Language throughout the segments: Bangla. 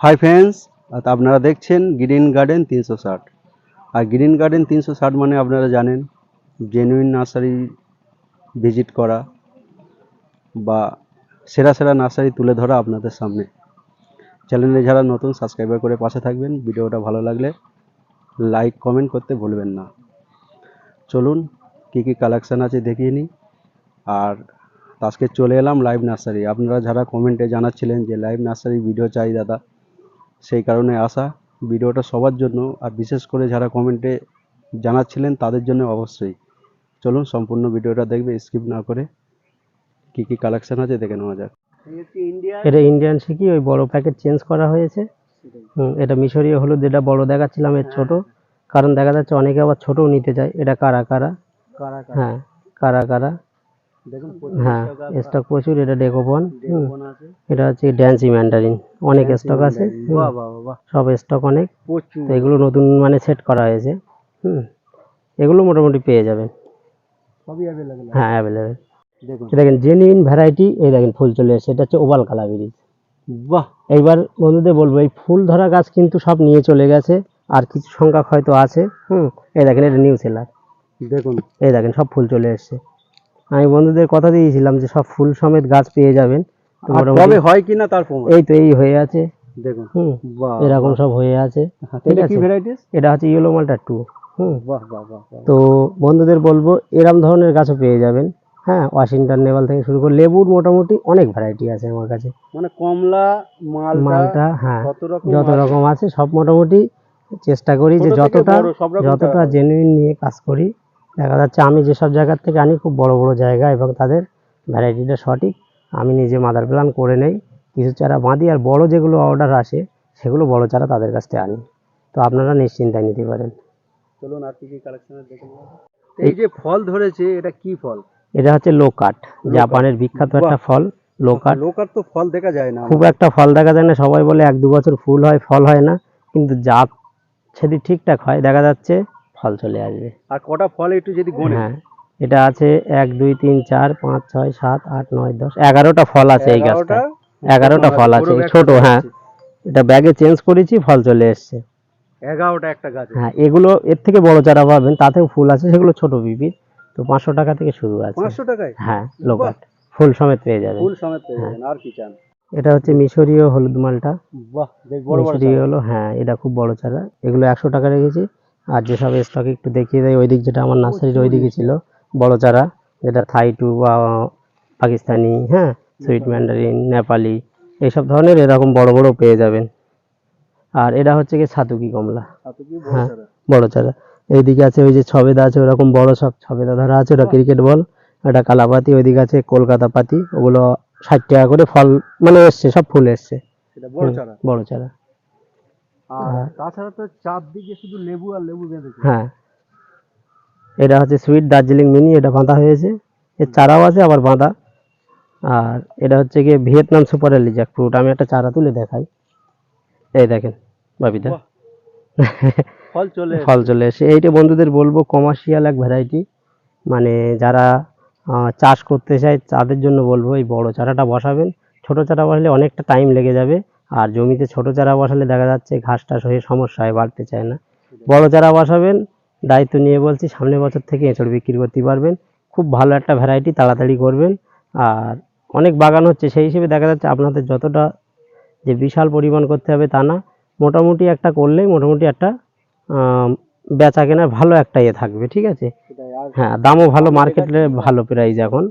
হাই ফ্রেন্ডস আপনারা দেখছেন গ্রিন গার্ডেন তিনশো ষাট। আর গ্রিন গার্ডেন তিনশো ষাট মানে আপনারা জানেন জেনুইন নার্সারি ভিজিট করা বা সেরা সেরা নার্সারি তুলে ধরা আপনাদের সামনে। চ্যানেলে যারা নতুন সাবস্ক্রাইবার করে পাশে থাকবেন। ভিডিওটা ভালো লাগলে লাইক কমেন্ট করতে ভুলবেন না। চলুন, কী কী কালেকশান আছে দেখিয়ে নিই। আর আজকে চলে এলাম লাইভ নার্সারি আপনারা যারা কমেন্টে জানাচ্ছিলেন যে লাইভ নার্সারি ভিডিও চাই দাদা সেই কারণে আসা ভিডিওটা সবার জন্য আর বিশেষ করে যারা কমেন্টে জানাচ্ছিলেন তাদের জন্য অবশ্যই। চলুন সম্পূর্ণ ভিডিওটা দেখবে স্কিপ না করে কী কী কালেকশন আছে দেখে নেওয়া যাক। এটা ইন্ডিয়ান শিখি ওই বড় প্যাকেট চেঞ্জ করা হয়েছে। হুম, এটা মিশরীয় হলুদ যেটা বড় দেখাচ্ছিলাম এর ছোট। কারণ দেখা যাচ্ছে অনেকে আবার ছোটও নিতে চায়। এটা কারা কারা? হ্যাঁ কারা কারা? হ্যাঁ স্টক প্রচুর এটা ডেকোপন এটা হচ্ছে ড্যান্সি ম্যান্ডারিন অনেক স্টক আছে সব স্টক অনেক। তো এগুলো নতুন মানে সেট করা হয়েছে হুম। এগুলো মোটামুটি পেয়ে যাবেন। হ্যাঁ অ্যাভেলেবেল দেখুন। দেখেন জেনুইন ভ্যারাইটি এই দেখেন ফুল চলে এসেছে। এটা হচ্ছে ওভাল কালাবিরিজ বাহ। এইবার বন্ধুদের বলব এই ফুল ধরা গাছ কিন্তু সব নিয়ে চলে গেছে আর কিছু সংখ্যক হয়তো আছে হুম। এই দেখেন এটা নিউ সেলার দেখুন। এই দেখেন সব ফুল চলে এসছে। আমি বন্ধুদের কথা দিয়েছিলাম যে সব ফুল সমেত গাছ পেয়ে যাবেন। কবে হয় কিনা তার প্রমাণ? এই তো এই হয়ে আছে। দেখুন। হুম এরকম সব হয়ে আছে। এটা কি ভ্যারাইটিস এটা হচ্ছে ইয়েলো মালটা টু। তো বন্ধুদের বলব এরম ধরনের গাছও পেয়ে যাবেন। হ্যাঁ ওয়াশিংটন নেভাল থেকে শুরু করে লেবুর মোটামুটি অনেক ভ্যারাইটি আছে আমার কাছে। মানে কমলা মালটা মালটা হ্যাঁ যত রকম আছে। সব মোটামুটি চেষ্টা করি যে যতটা যতটা জেনুইন নিয়ে কাজ করি। দেখা যাচ্ছে আমি যেসব জায়গার থেকে আনি খুব বড় বড় জায়গা এবং তাদের ভ্যারাইটিটা সঠিক আমি নিজে মাদার প্ল্যান করে নেই। কিছু চারা বাঁধি আর বড় যেগুলো অর্ডার আসে সেগুলো বড় চারা তাদের কাছ থেকে আনি। তো আপনারা নিশ্চিন্তায় নিতে পারেন। চলুন আর কি। এই যে ফল ধরেছে এটা কি ফল? এটা হচ্ছে লোকাট জাপানের বিখ্যাত একটা ফল লোকাট। লোকার তো ফল দেখা যায় না। খুব একটা ফল দেখা যায় না সবাই বলে এক দু বছর ফুল হয় ফল হয় না। কিন্তু যা সেদি ঠিকঠাক হয় দেখা যাচ্ছে ফল চলে আসবে। আর কটা ফল একটু যদি গোনে হ্যাঁ এটা আছে এক দুই তিন চার পাঁচ ছয় সাত আট নয় দশ এগারোটা ফল আছে এই গাছটা এগারোটা? ফল আছে ছোট হ্যাঁ। এটা ব্যাগে চেঞ্জ করেছি ফল চলে এসছে। এগারোটা একটা গাছ হ্যাঁ এগুলো এর থেকে বড় চারা পাবেন তাতেও ফুল আছে সেগুলো ছোট পিপির তো পাঁচশো টাকা থেকে শুরু আছে। পাঁচশো টাকায়? হ্যাঁ লোকাট ফুল সমেত পেয়ে যাবেন। ফুল সমেত পেয়ে হ্যাঁ। যাবেন আর কি চান? এটা হচ্ছে মিশরীয় হলুদ মালটা। বাহ! বেশ বড় বড় মিশরীয় হলো হ্যাঁ এটা খুব বড় চারা। এগুলো একশো টাকা রেখেছি। আর যেসব স্টক একটু দেখিয়ে দেয় ওই দিক যেটা আমার নার্সারির ওই দিকে ছিল বড় চারা যেটা থাই টু বা পাকিস্তানি হ্যাঁ সুইট ম্যান্ডারিন নেপালি এইসব ধরনের এরকম বড় বড় পেয়ে যাবেন। আর এটা হচ্ছে কি ছাতুকি কমলা। হ্যাঁ। বড় চারা। এইদিকে আছে ওই যে ছবেদা আছে ওরকম বড় সব ছবেদা ধরা আছে ওটা ক্রিকেট বল ওটা কালাপাতি ওইদিকে আছে কলকাতা পাতি ওগুলো ষাট টাকা করে ফল মানে এসছে সব ফুল এসছে। বড় চারা। আর হ্যাঁ। তাছাড়া তো চারদিকে শুধু লেবু আর লেবু বেঁধেছে হ্যাঁ। এটা হচ্ছে সুইট দার্জিলিং মিনি এটা বাঁধা হয়েছে। এর চারাও আছে আবার বাঁধা। আর এটা হচ্ছে গিয়ে ভিয়েতনাম সুপার এলিজাক ফ্রুট আমি একটা চারা তুলে দেখাই। এই দেখেন বাবিদা। ফল চলে ফল চলে এসে এইটা বন্ধুদের বলব কমার্শিয়াল এক ভ্যারাইটি মানে যারা চাষ করতে চায় তাদের জন্য বলব এই বড় চারাটা বসাবেন। ছোট চারা বসালে অনেকটা টাইম লেগে যাবে। আর জমিতে ছোট চারা বসালে দেখা যাচ্ছে ঘাস টাস হয়ে সমস্যা হয় বাড়তে চায় না। বড় চারা বসাবেন দায়িত্ব নিয়ে বলছি সামনের বছর থেকে এঁচড় বিক্রি করতে পারবেন। খুব ভালো একটা ভ্যারাইটি তাড়াতাড়ি করবেন। আর অনেক বাগান হচ্ছে সেই হিসেবে দেখা যাচ্ছে আপনাদের যতটা যে বিশাল পরিমাণ করতে হবে তা না। মোটামুটি একটা করলেই মোটামুটি একটা বেচা কেনা ভালো একটা ইয়ে থাকবে ঠিক আছে? হ্যাঁ দামও ভালো মার্কেটে ভালো প্রাইস এখন।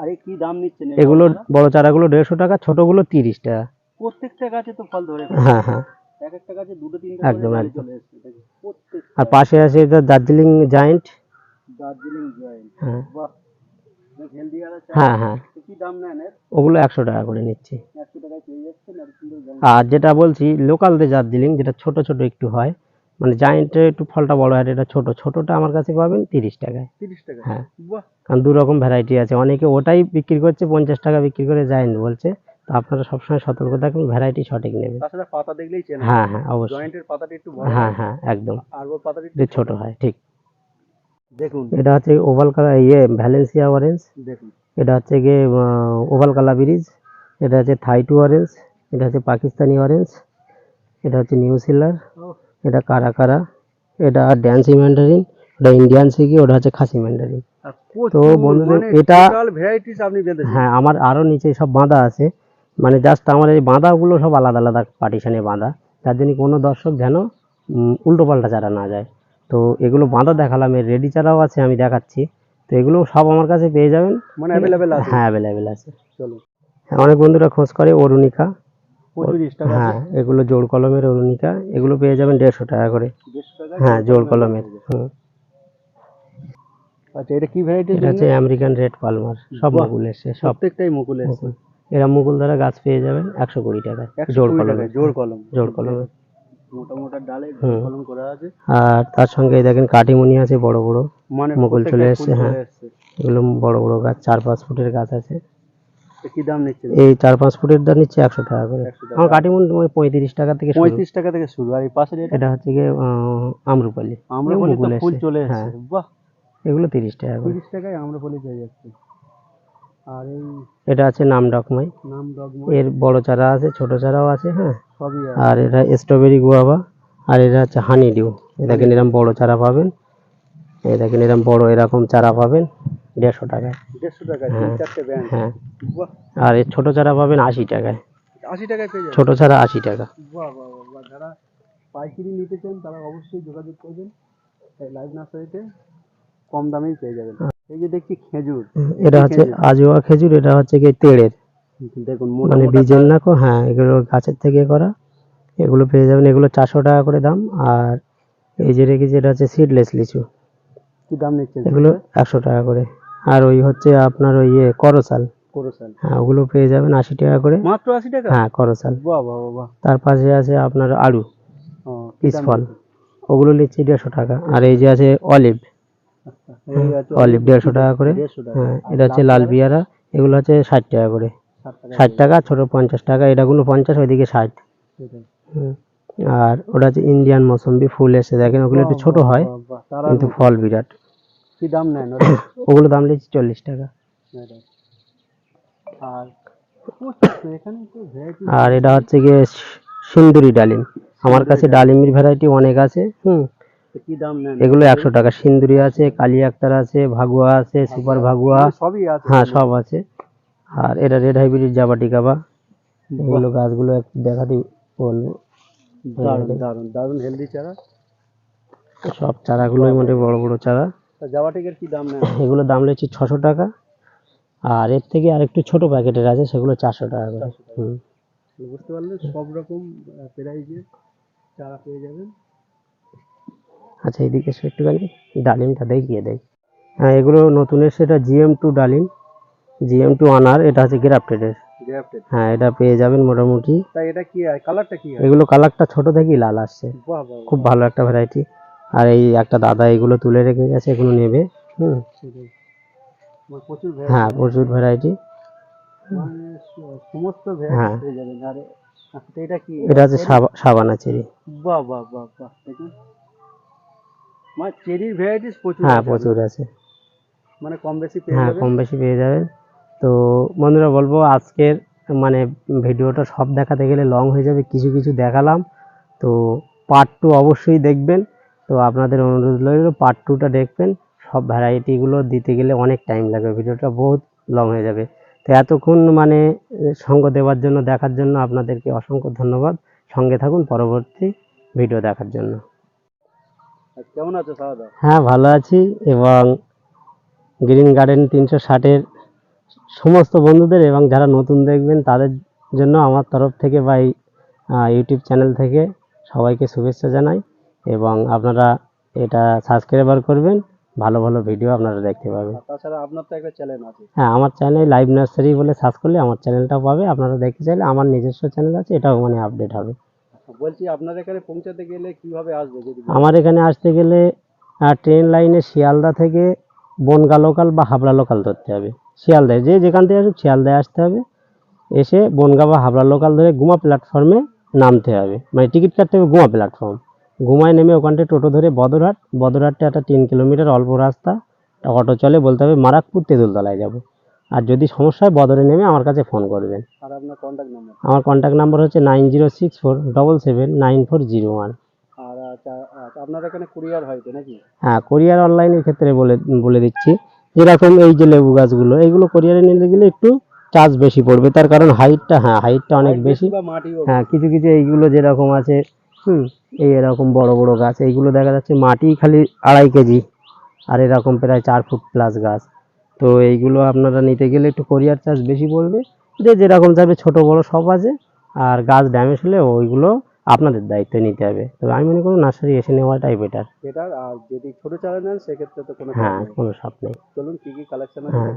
আরে কি দাম নিচ্ছেন এই এগুলো বড় চারাগুলো দেড়শো টাকা ছোটোগুলো তিরিশ টাকা। প্রত্যেকটা গাছে তো ফল ধরে হ্যাঁ হ্যাঁ। এক একটা গাছে দুটো তিনটে একদম, একদম। চলে এসছে প্রত্যেক আর পাশে আছে এটা দার্জিলিং জায়েন্ট। দার্জিলিং জয়েন্ট। হ্যাঁ। বাহ হ্যাঁ হ্যাঁ। ওগুলো একশো টাকা করে নিচ্ছি। আর যেটা বলছি লোকাল যে দার্জিলিং যেটা ছোট ছোট একটু হয় মানে জায়েন্টের একটু ফলটা বড় হয় আর এটা ছোট। ছোটটা আমার কাছে পাবেন তিরিশ টাকায়। তিরিশ টাকা হ্যাঁ। কারণ দু রকম ভ্যারাইটি আছে। অনেকে ওটাই বিক্রি করছে পঞ্চাশ টাকা বিক্রি করে জায়েন্ট বলছে। তো আপনারা সবসময় সতর্ক থাকবেন ভ্যারাইটি সঠিক নেবেন। তাছাড়া পাতা দেখলেই চেনা হ্যাঁ হ্যাঁ অবশ্যই। জয়েন্টের পাতাটা একটু বড় হ্যাঁ হ্যাঁ একদম। আর ওর পাতাটা একটু ছোট হয় ঠিক। দেখুন। এটা হচ্ছে ওভাল কালার ইয়ে ভ্যালেন্সিয়া অরেঞ্জ দেখুন। এটা হচ্ছে গিয়ে ওভাল কালার ব্রিজ এটা হচ্ছে থাই টু অরেঞ্জ এটা হচ্ছে পাকিস্তানি অরেঞ্জ এটা হচ্ছে নিউ সিলার এটা কারা কারা? এটা ড্যান্সি ম্যান্ডারিন ওটা ইন্ডিয়ান সিকি ওটা হচ্ছে খাসি ম্যান্ডারিন তো বন্ধুদের এটা- ভ্যারাইটিস আপনি বেঁধেছেন। হ্যাঁ আমার আরও নিচে সব বাঁধা আছে। মানে জাস্ট আমার এই বাঁধাগুলো সব আলাদা আলাদা পার্টিশানে বাঁধা। যার জন্য কোনো দর্শক যেন উল্টো পাল্টা চারা না যায়। তো এগুলো বাঁধা দেখালাম এর রেডি চারাও আছে আমি দেখাচ্ছি। তো এগুলো সব আমার কাছে পেয়ে যাবেন। মানে অ্যাভেলেবেল আছে? হ্যাঁ অ্যাভেলেবেল আছে। চলুন। হ্যাঁ, অনেক বন্ধুরা খোঁজ করে অরুণিকা। হ্যাঁ এগুলো জোর কলমের অরুণিকা। এগুলো পেয়ে যাবেন দেড়শো টাকা করে। হ্যাঁ জোর কলমের আচ্ছা এটা কি ভ্যারাইটি এটা হচ্ছে আমেরিকান রেড পালমার সব। মুকুল এসছে সব। প্রত্যেকটাই মুকুল মুকুল। এরা মুকুল দ্বারা গাছ পেয়ে যাবেন একশো কুড়ি টাকায় কুড়ি কলমে। জোড় কলম। জোড় কলমে। আর তার সঙ্গে দেখেন কাটিমুনি আছে বড় বড়। মানে মুকুল চলে এসছে, হ্যাঁ। এগুলো বড় বড় গাছ চার পাঁচ ফুটের গাছ আছে। কি দাম নিচ্ছেন এই চার পাঁচ ফুটের দাম নিচ্ছে একশো টাকা করে। আমার কাটিমুনি তোমার পঁয়ত্রিশ টাকা থেকে পঁয়ত্রিশ টাকা থেকে শুরু। আর এই পাশের এটা? হচ্ছে গিয়ে আম্রপালি। আমরা এও বলি তো মুকুল ফুল চলে হ্যাঁ। বাহ! এগুলো তিরিশ টাকা তিরিশ টাকায় আমরা বলি পেয়ে যাচ্ছে। আর এই এটা আছে নাম ডকমাই নাম এর বড় চারা আছে ছোট চারাও আছে হ্যাঁ। সবই আর এটা স্ট্রবেরি গুয়াভা আর এটা হচ্ছে হানি ডিউ দেখেন এরকম বড় চারা পাবেন। এই দেখেন এরকম বড় এরকম চারা পাবেন দেড়শো টাকায়। দেড়শো ব্যাংক হ্যাঁ আর এর ছোট চারা পাবেন আশি টাকায়। আশি টাকায় পেয়ে ছোট চারা আশি টাকা। বাহ বাহ বাহ, বাহ। যারা পাইকারি নিতে চান তারা অবশ্যই যোগাযোগ করবেন। লাইভ নার্সারিতে কম দামেই পেয়ে যাবেন। এই যে দেখছি খেজুর। এটা হচ্ছে আজোয়া খেজুর এটা হচ্ছে কি তেড়ের। দেখুন মানে বীজের না কো হ্যাঁ এগুলো গাছের থেকে করা। এগুলো পেয়ে যাবেন এগুলো চারশো টাকা করে দাম। আর এই যে রেখেছি এটা হচ্ছে সিডলেস লিচু। কি দাম নিচ্ছেন এগুলো একশো টাকা করে। আর ওই হচ্ছে আপনার ওই ইয়ে করসাল। করোসাল। হ্যাঁ ওগুলো পেয়ে যাবেন আশি টাকা করে। মাত্র আশি টাকা? হ্যাঁ করসাল। বাহ বাহ বাহ, তার পাশে আছে আপনার আলু ও, পিস ফল ওগুলো নিচ্ছি দেড়শো টাকা। আর এই যে আছে অলিভ। অলিভ দেড়শো টাকা করে। হ্যাঁ এটা হচ্ছে লাল পিয়ারা এগুলো হচ্ছে ষাট টাকা করে। ষাট টাকা ছোটো পঞ্চাশ টাকা এটাগুলো পঞ্চাশ ওইদিকে ষাট। আর ওটা হচ্ছে ইন্ডিয়ান মৌসম্বি ফুল এসে দেখেন ওগুলো একটু ছোট হয় কিন্তু ফল বিরাট। কি দাম নেন ওগুলো দাম নিচ্ছি চল্লিশ টাকা। আর এটা হচ্ছে গিয়ে সিন্দুরি ডালিম। আমার কাছে ডালিমের ভ্যারাইটি অনেক আছে। হুম কি দাম নেন? এগুলো একশো টাকা। সিন্দুরি আছে কালি আক্তার আছে ভাগুয়া আছে সুপার ভাগুয়া। মানে সবই আছে। হ্যাঁ সব আছে। আর এটা রেড হাইব্রিড জাবাটি কাবা। এগুলো গাছগুলো একটু দেখাতে বলব। দারুণ দারুণ দারুণ হেলদি চারা। সব চারাগুলোই মোটামুটি বড় বড় চারা। তা জাবা টিকের কি দাম নেন? এগুলো দাম রয়েছে ছশো টাকা। আর এর থেকে আর একটু ছোট প্যাকেটের আছে সেগুলো চারশো টাকা করে। হুম। বুঝতে পারলে সব রকম প্রাইজে চারা পেয়ে যাবেন। আচ্ছা এইদিকে এসে একটুখানি। ডালিমটা দেখিয়ে দেয় হ্যাঁ এগুলো নতুন এসে এটা জিএম টু ডালিম। জিএম টু আনার এটা হচ্ছে গ্রাফটেডের গ্রাফটেড। হ্যাঁ এটা পেয়ে যাবেন মোটামুটি। এটা কি কালারটা কি এগুলো কালারটা ছোট থেকেই লাল আসছে। খুব ভালো একটা ভ্যারাইটি আর এই একটা দাদা এগুলো তুলে রেখে গেছে এগুলো নেবে। হুম। হ্যাঁ প্রচুর ভ্যারাইটি মানে সমস্ত হ্যাঁ। এটা কি? এটা হচ্ছে সাবা- সাবানা চেরি। বাহ বাহ বাহ বাহ মানে চেরির ভ্যারাইটিস প্রচুর হ্যাঁ প্রচুর আছে। মানে কম বেশি পেয়ে হ্যাঁ কম বেশি পেয়ে যাবেন। তো বন্ধুরা বলব আজকের মানে ভিডিওটা সব দেখাতে গেলে লং হয়ে যাবে কিছু কিছু দেখালাম। তো পার্ট টু অবশ্যই দেখবেন। তো আপনাদের অনুরোধ রইল পার্ট টুটা দেখবেন। সব ভ্যারাইটিগুলো দিতে গেলে অনেক টাইম লাগবে ভিডিওটা বহুত লং হয়ে যাবে। তো এতক্ষণ মানে সঙ্গ দেওয়ার জন্য দেখার জন্য আপনাদেরকে অসংখ্য ধন্যবাদ। সঙ্গে থাকুন পরবর্তী ভিডিও দেখার জন্য। কেমন আছো সারদা হ্যাঁ ভালো আছি এবং গ্রিন গার্ডেন তিনশো ষাটের সমস্ত বন্ধুদের এবং যারা নতুন দেখবেন তাদের জন্য আমার তরফ থেকে বা এই ইউটিউব চ্যানেল থেকে সবাইকে শুভেচ্ছা জানাই এবং আপনারা এটা সাবস্ক্রাইবার করবেন ভালো ভালো ভিডিও আপনারা দেখতে পাবেন। তাছাড়া আপনার তো একটা চ্যানেল আছে। হ্যাঁ আমার চ্যানেল লাইভ নার্সারি বলে সার্চ করলে আমার চ্যানেলটাও পাবে। আপনারা দেখতে চাইলে আমার নিজস্ব চ্যানেল আছে এটাও মানে আপডেট হবে। বলছি আপনার এখানে পৌঁছাতে গেলে কীভাবে আসবে আমার এখানে আসতে গেলে ট্রেন লাইনে শিয়ালদা থেকে বনগা লোকাল বা হাবড়া লোকাল ধরতে হবে। শিয়ালদায়, যে যেখান থেকে আসুক শিয়ালদায় আসতে হবে। এসে বনগা বা হাবড়া লোকাল ধরে গুমা প্ল্যাটফর্মে নামতে হবে। মানে টিকিট কাটতে হবে গুমা প্ল্যাটফর্ম গুমায় নেমে ওখানটায় টোটো ধরে বদরহাট। বদরহাটটা একটা তিন কিলোমিটার অল্প রাস্তা, অটো চলে, বলতে হবে মারাকপুর তেঁতুলতলায় যাব। আর যদি সমস্যা হয় বদরে নেমে আমার কাছে ফোন করবেন। আর আপনার কন্ট্যাক্ট নাম্বার আমার কন্ট্যাক্ট নাম্বার হচ্ছে nine zero six four double seven nine four zero one. আর আচ্ছা, আচ্ছা, আপনার এখানে কুরিয়ার হয় তো নাকি? হ্যাঁ কোরিয়ার অনলাইনের ক্ষেত্রে বলে বলে দিচ্ছি। যেরকম এই যে লেবু গাছগুলো এইগুলো কোরিয়ারে নিতে গেলে একটু চার্জ বেশি পড়বে। তার কারণ হাইটটা হ্যাঁ হাইটটা অনেক বেশি। হ্যাঁ কিছু কিছু এইগুলো যেরকম আছে হুম এই এরকম বড় বড় গাছ এইগুলো দেখা যাচ্ছে মাটি খালি আড়াই কেজি আর এরকম প্রায় চার ফুট প্লাস গাছ। তো এইগুলো আপনারা নিতে গেলে একটু কোরিয়ার চার্জ বেশি পড়বে। যে যেরকম যাবে ছোট বড় সব আছে আর গাছ ড্যামেজ হলে ওইগুলো আপনাদের দায়িত্ব নিতে হবে। তবে আমি মনে করি নার্সারি এসে নেওয়াটাই বেটার বেটার আর যদি ছোট চারা নেন সেক্ষেত্রে তো কোনো হ্যাঁ কোনো সাপ নেই। চলুন কী কী কালেকশন আছে হ্যাঁ।